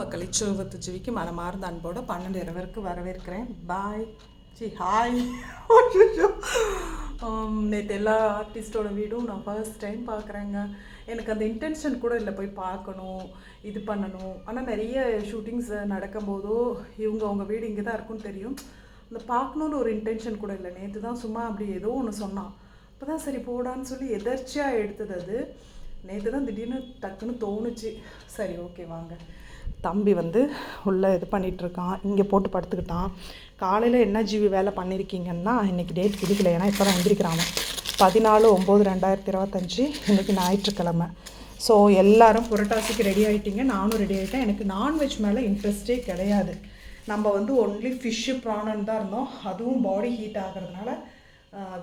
மக்களை சுவத்து ஜிவிக்கு மனமார்ந்த அன்போடு பன்னெண்டு இரவருக்கு வரவேற்கிறேன். பாய். C hi. நேற்று எல்லா ஆர்டிஸ்டோட வீடும் நான் ஃபர்ஸ்ட் டைம் பார்க்குறேங்க. எனக்கு அந்த இன்டென்ஷன் கூட இல்லை போய் பார்க்கணும் இது பண்ணணும். ஆனால் நிறைய ஷூட்டிங்ஸ் நடக்கும்போதோ இவங்க அவங்க வீடு இங்கே தான் இருக்குன்னு தெரியும். அந்த பார்க்கணுன்னு ஒரு இன்டென்ஷன் கூட இல்லை. நேற்று தான் சும்மா அப்படி ஏதோ ஒன்று சொன்னான். அப்போ தான் சரி போடான்னு சொல்லி எதர்ச்சியாக எடுத்தது அது. நேற்று தான் திடீர்னு டக்குன்னு தோணுச்சு. சரி ஓகே வாங்க. தம்பி வந்து உள்ளே இது பண்ணிகிட்ருக்கான் இருக்கான் இங்கே போட்டு படுத்துக்கிட்டான். காலையில் என்ன ஜிவி வேலை பண்ணியிருக்கீங்கன்னா இன்றைக்கி டேட் பிடிக்கல. ஏன்னா இப்போ தான் எந்திரிக்கிறாங்க பதினாலு ஒம்பது ரெண்டாயிரத்தி இருபத்தஞ்சி இன்றைக்கி ஞாயிற்றுக்கிழமை. ஸோ எல்லாரும் புரட்டாசிக்கு ரெடி ஆகிட்டீங்க நானும் ரெடி ஆகிட்டேன் எனக்கு நான்வெஜ் மேலே இன்ட்ரெஸ்டே கிடையாது. நம்ம வந்து ஒன்லி ஃபிஷ்ஷு ப்ரானன் தான் இருந்தோம். அதுவும் பாடி ஹீட் ஆகிறதுனால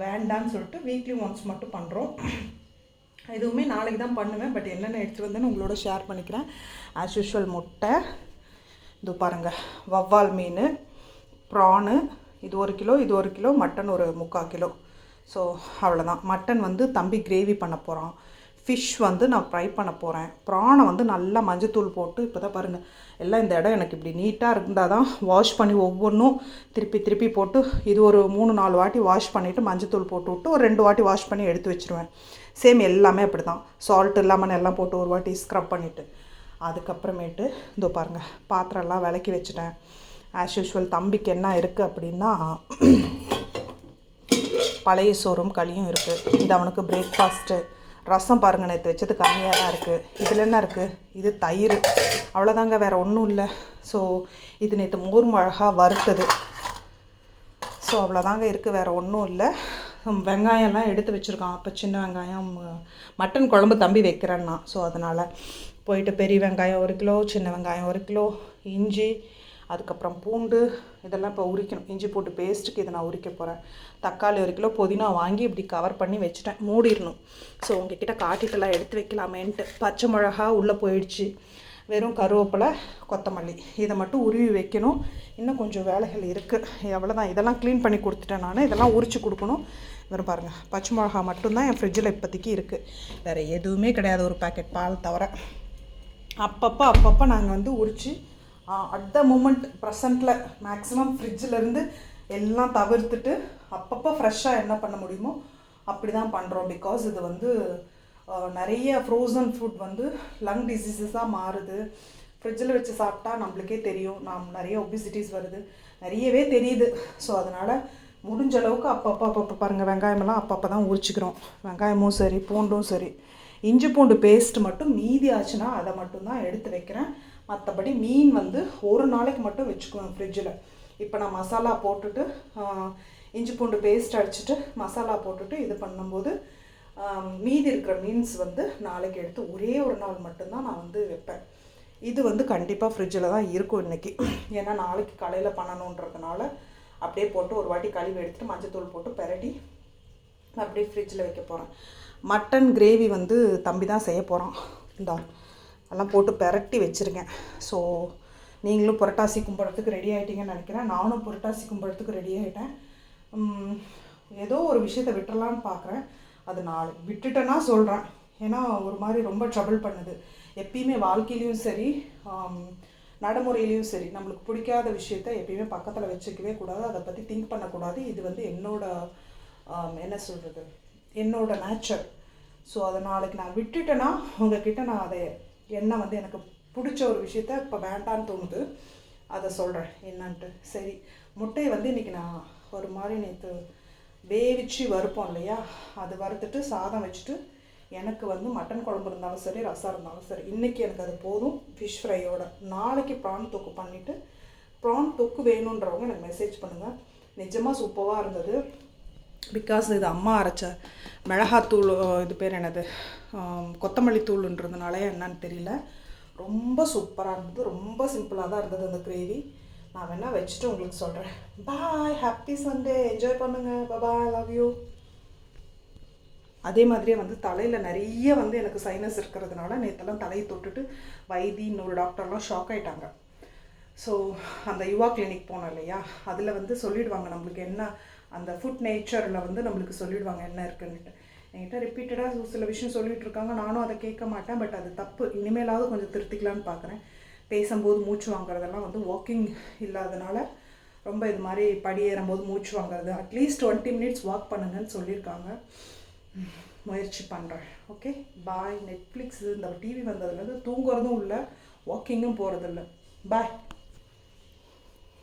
வேண்டான்னு சொல்லிட்டு வீக்லி ஒன்ஸ் மட்டும் பண்ணுறோம் எதுவுமே நாளைக்கு தான் பண்ணுவேன் பட் என்னென்ன எடுத்துகிட்டு வந்தேன்னு உங்களோட ஷேர் பண்ணிக்கிறேன். ஆஸ் யூஷுவல் முட்டை. இது பாருங்கள் வவ்வால் மீன் ப்ரானு இது ஒரு கிலோ இது ஒரு கிலோ மட்டன் ஒரு முக்கால் கிலோ. ஸோ அவ்வளோதான் மட்டன் வந்து தம்பி கிரேவி பண்ண போகிறான் ஃபிஷ் வந்து நான் ஃப்ரை பண்ண போகிறேன் ப்ரானை வந்து நல்லா மஞ்சத்தூள் போட்டு இப்போ தான் பாருங்கள் எல்லாம் இந்த இடம் எனக்கு இப்படி நீட்டாக இருந்தால் தான் வாஷ் பண்ணி ஒவ்வொன்றும் திருப்பி திருப்பி போட்டு இது ஒரு மூணு நாலு வாட்டி வாஷ் பண்ணிவிட்டு மஞ்சத்தூள் போட்டு விட்டு ஒரு ரெண்டு வாட்டி வாஷ் பண்ணி எடுத்து வச்சுருவேன். சேம் எல்லாமே அப்படி தான் சால்ட் லெமன் எல்லாம் போட்டு ஒரு வாட்டி ஸ்க்ரப் பண்ணிவிட்டு அதுக்கப்புறமேட்டு இதோ பாருங்கள் பாத்திரம்லாம் விளக்கி வச்சுட்டேன். ஆஸ் யூஷுவல் தம்பிக்கு என்ன இருக்குது அப்படின்னா பழைய சோறும் களியும் இருக்குது இது அவனுக்கு பிரேக்ஃபாஸ்ட்டு ரசம் பாருங்கள் நேற்று வச்சது கம்மியாக தான் இருக்குது இதில் என்ன இருக்குது இது தயிர். அவ்வளோதாங்க வேறு ஒன்றும் இல்லை. ஸோ இது நேற்று மோர் மிளகா வறுத்தது. ஸோ அவ்வளோதாங்க இருக்குது வேறு ஒன்றும் இல்லை. வெங்காயம்லாம் எடுத்து வச்சுருக்கான். அப்போ சின்ன வெங்காயம் மட்டன் குழம்பு தம்பி வைக்கிறேன்னா. ஸோ அதனால் போயிட்டு பெரிய வெங்காயம் ஒரு கிலோ சின்ன வெங்காயம் ஒரு கிலோ இஞ்சி அதுக்கப்புறம் பூண்டு இதெல்லாம் இப்போ உரிக்கணும். இஞ்சி பூண்டு பேஸ்ட்டுக்கு இதை நான் உரிக்க போகிறேன் தக்காளி ஒரு கிலோ புதினா வாங்கி இப்படி கவர் பண்ணி வச்சுட்டேன். மூடிடணும். ஸோ உங்ககிட்ட காட்டிட்டுலாம் எடுத்து வைக்கலாமேன்ட்டு. பச்சை மிளகா உள்ளே போயிடுச்சு. வெறும் கருவேப்பிலை கொத்தமல்லி. இதை மட்டும் உருவி வைக்கணும். இன்னும் கொஞ்சம் வேலைகள் இருக்குது எவ்வளோதான் இதெல்லாம் க்ளீன் பண்ணி கொடுத்துட்டேன் நான். இதெல்லாம் உரிச்சு கொடுக்கணும். வெறும் பாருங்கள் பச்சை மிளகா மட்டும்தான் என் ஃப்ரிட்ஜில் இப்போதைக்கு இருக்குது வேறு எதுவுமே கிடையாது. ஒரு பாக்கெட் பால் தவிர. அப்பப்போ அப்பப்போ நாங்கள் வந்து உரித்து அட் த மூமெண்ட் ப்ரெசண்ட்டில் மேக்ஸிமம் ஃப்ரிட்ஜிலேருந்து எல்லாம் தவிர்த்துட்டு அப்பப்போ ஃப்ரெஷ்ஷாக என்ன பண்ண முடியுமோ அப்படி தான் பண்ணுறோம் பிகாஸ் இது வந்து நிறைய ஃப்ரோசன் ஃபுட் வந்து லங் டிசீசஸாக மாறுது. ஃப்ரிட்ஜில் வச்சு சாப்பிட்டா நம்மளுக்கே தெரியும். நாம் நிறைய ஒபிசிட்டிஸ் வருது. நிறையவே தெரியுது. ஸோ அதனால் முடிஞ்ச அளவுக்கு அப்பப்போ அப்பப்போ பாருங்கள் வெங்காயமெல்லாம் அப்பப்போ தான் உரிச்சிக்கிறோம். வெங்காயமும் சரி பூண்டும் சரி. இஞ்சி பூண்டு பேஸ்ட் மட்டும் மீதி ஆச்சுன்னா அதை மட்டும்தான் எடுத்து வைக்கிறேன். மற்றபடி மீன் வந்து ஒரு நாளைக்கு மட்டும் வச்சுக்குவேன் ஃப்ரிட்ஜில் இப்போ நான் மசாலா போட்டுட்டு இஞ்சி பூண்டு பேஸ்ட் அடிச்சுட்டு மசாலா போட்டுட்டு இது பண்ணும்போது மீதி இருக்கிற மீன்ஸ் வந்து நாளைக்கு எடுத்து ஒரே ஒரு நாள் மட்டும்தான் நான் வந்து வைப்பேன். இது வந்து கண்டிப்பாக ஃப்ரிட்ஜில் தான் இருக்கும் இன்றைக்கி ஏன்னா நாளைக்கு காலையில் பண்ணணுன்றதுனால அப்படியே போட்டு ஒரு வாட்டி கழுவி எடுத்துட்டு மஞ்சத்தூள் போட்டு பெரட்டி அப்படியே ஃப்ரிட்ஜில் வைக்க போகிறேன் மட்டன் கிரேவி வந்து தம்பி தான் செய்ய போகிறான் இந்தா. எல்லாம் போட்டு பெரட்டி வச்சுருக்கேன் ஸோ நீங்களும் புரட்டாசி கும்பிட்றதுக்கு ரெடி ஆகிட்டீங்கன்னு நினைக்கிறேன். நானும் புரட்டாசி கும்பிட்றதுக்கு ரெடி ஆகிட்டேன் ஏதோ ஒரு விஷயத்தை விட்டுறலான்னு பார்க்குறேன் அது நான் விட்டுட்டேன்னா சொல்கிறேன் ஏன்னா ஒரு மாதிரி ரொம்ப ட்ரபிள் பண்ணுது. எப்பயுமே வாழ்க்கையிலையும் சரி நடைமுறையிலையும் சரி நம்மளுக்கு பிடிக்காத விஷயத்த எப்பயுமே பக்கத்தில் வச்சுக்கவே கூடாது. அதை பற்றி திங்க் பண்ணக்கூடாது. இது வந்து என்னோட என்ன சொல்கிறது என்னோட நேச்சர் ஸோ அதை நாளைக்கு நான் விட்டுட்டேன்னா உங்ககிட்ட நான் அதை எண்ணெய் வந்து எனக்கு பிடிச்ச ஒரு விஷயத்த இப்போ வேண்டான்னு தோணுது. அதை சொல்கிறேன் என்னன்ட்டு. சரி. முட்டையை வந்து இன்றைக்கி நான் ஒரு மாதிரி நேற்று வேவிச்சு வறுப்போம் இல்லையா? அது வறுத்துட்டு சாதம் வச்சுட்டு எனக்கு வந்து மட்டன் குழம்பு இருந்தாலும் சரி ரசம் இருந்தாலும் சரி இன்றைக்கி எனக்கு அது போதும். ஃபிஷ் ஃப்ரையோட நாளைக்கு ப்ரான் தொக்கு பண்ணிவிட்டு ப்ரான் தொக்கு வேணுன்றவங்க எனக்கு மெசேஜ் பண்ணுங்கள் நிஜமாக சூப்பராக இருந்தது. பிகாஸ் இது அம்மா அரைச்ச மிளகாத்தூள் இது பேர் என்னது? கொத்தமல்லி தூளுன்றதுனால என்னன்னு தெரியல. ரொம்ப சூப்பராக இருந்தது. ரொம்ப சிம்பிளாக தான் இருந்தது அந்த கிரேவி நான் வேணால் வச்சுட்டு உங்களுக்கு சொல்கிறேன் பாய் ஹாப்பி சண்டே என்ஜாய் பண்ணுங்கள் பாய் லவ் யூ அதே மாதிரியே வந்து தலையில் நிறைய வந்து எனக்கு சைனஸ் இருக்கிறதுனால நேற்றெல்லாம் தலையை தொட்டுட்டு வைத்தின்னு ஒரு டாக்டர்லாம் ஷாக் ஆயிட்டாங்க. ஸோ அந்த யுவா கிளினிக் போனோம் இல்லையா? அதில் வந்து சொல்லிடுவாங்க நம்மளுக்கு என்ன அந்த ஃபுட் நேச்சரில் வந்து நம்மளுக்கு சொல்லிடுவாங்க என்ன இருக்குன்னுட்டு. என்கிட்ட ரிப்பீட்டடாக சில விஷயம் சொல்லிட்டு இருக்காங்க நானும் அதை கேட்க மாட்டேன். பட் அது தப்பு. இனிமேலாவது கொஞ்சம் திருத்திக்கலான்னு பார்க்குறேன். பேசும்போது மூச்சு வாங்குறதெல்லாம் வந்து வாக்கிங் இல்லாதனால ரொம்ப இது மாதிரி படியேறும்போது மூச்சு வாங்குறது. அட்லீஸ்ட் டுவெண்ட்டி மினிட்ஸ் வாக் பண்ணுங்கன்னு சொல்லியிருக்காங்க. முயற்சி பண்ணுறேன் ஓகே பாய் நெட்ஃப்ளிக்ஸ் இந்த டிவி வந்ததுலேருந்து தூங்குறதும் இல்லை வாக்கிங்கும் போகிறதில்ல பாய்